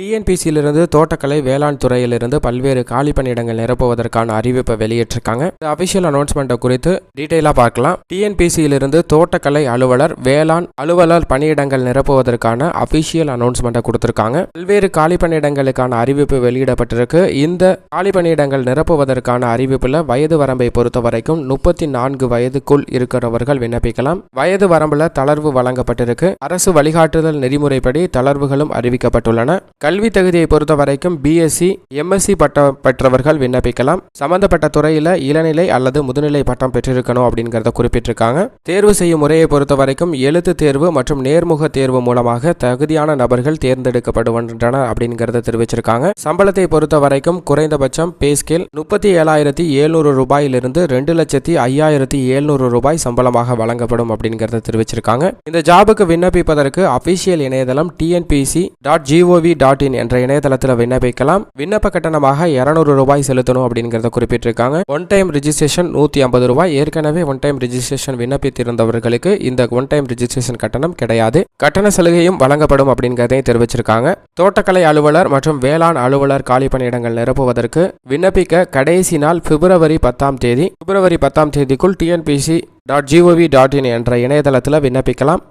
டிஎன்பிசியிலிருந்து தோட்டக்கலை வேளாண் துறையிலிருந்து பல்வேறு காலி பணியிடங்கள் நிரப்புவதற்கான அறிவிப்பை வெளியிட்டிருக்காங்க. இந்த அபிஷியல் அனௌன்ஸ்மெண்ட்டை குறித்து டீட்டெயிலாக பார்க்கலாம். டிஎன்பிசியிலிருந்து தோட்டக்கலை அலுவலர் வேளாண் அலுவலர் பணியிடங்கள் நிரப்புவதற்கான அபிஷியல் அனௌன்ஸ்மெண்ட்டை கொடுத்துருக்காங்க. பல்வேறு காலி பணியிடங்களுக்கான அறிவிப்பு வெளியிடப்பட்டிருக்கு. இந்த காலி பணியிடங்கள் நிரப்புவதற்கான அறிவிப்பில் வயது வரம்பை பொறுத்த வரைக்கும் முப்பத்தி நான்கு வயதுக்குள் இருக்கிறவர்கள் விண்ணப்பிக்கலாம். வயது வரம்பில் தளர்வு வழங்கப்பட்டிருக்கு. அரசு வழிகாட்டுதல் நெறிமுறைப்படி தளர்வுகளும் அறிவிக்கப்பட்டுள்ளன. கல்வி தகுதியை பொறுத்த வரைக்கும் பிஎஸ்சி எம்எஸ்சி பட்டம் பெற்றவர்கள் விண்ணப்பிக்கலாம். சம்பந்தப்பட்ட துறையில இளநிலை அல்லது முதுநிலை பட்டம் பெற்றிருக்கணும் அப்படிங்கறத குறிப்பிட்டிருக்காங்க. தேர்வு செய்யும் முறையை பொறுத்த வரைக்கும் எழுத்து தேர்வு மற்றும் நேர்முக தேர்வு மூலமாக தகுதியான நபர்கள் தேர்ந்தெடுக்கப்படுகின்றனர் அப்படிங்கறத தெரிவிச்சிருக்காங்க. சம்பளத்தை பொறுத்த வரைக்கும் குறைந்தபட்சம் பேஸ்கேல் முப்பத்தி ஏழாயிரத்தி எழுநூறு ரூபாயிலிருந்து ரெண்டு லட்சத்தி ஐயாயிரத்தி எழுநூறு ரூபாய் சம்பளமாக வழங்கப்படும் அப்படிங்கறத தெரிவிச்சிருக்காங்க. இந்த ஜாபுக்கு விண்ணப்பிப்பதற்கு அபிஷியல் இணையதளம் TNPSC dot gov dot dot in என்ற இணையதளத்தில் விண்ணப்பிக்கலாம். விண்ணப்ப கட்டணமாக இருநூறு ரூபாய் செலுத்தணும் அப்படிங்கிறத குறிப்பிட்டிருக்காங்க. ஒன் டைம் ரிஜிஸ்ட்ரேஷன் நூற்றி ஐம்பது ரூபாய். ஏற்கனவே ஒன் டைம் ரிஜிஸ்ட்ரேஷன் விண்ணப்பித்திருந்தவர்களுக்கு இந்த ஒன் டைம் ரிஜிஸ்ட்ரேஷன் கட்டணம் கிடையாது. கட்டண சலுகையும் வழங்கப்படும் அப்படிங்கிறதையும் தெரிவிச்சிருக்காங்க. தோட்டக்கலை அலுவலர் மற்றும் வேளாண் அலுவலர் காலி பணியிடங்கள் நிரப்புவதற்கு விண்ணப்பிக்க கடைசி நாள் பிப்ரவரி பத்தாம் தேதி. பிப்ரவரி பத்தாம் தேதிக்குள் TNPSC dot gov dot in என்ற இணையதளத்தில் விண்ணப்பிக்கலாம்.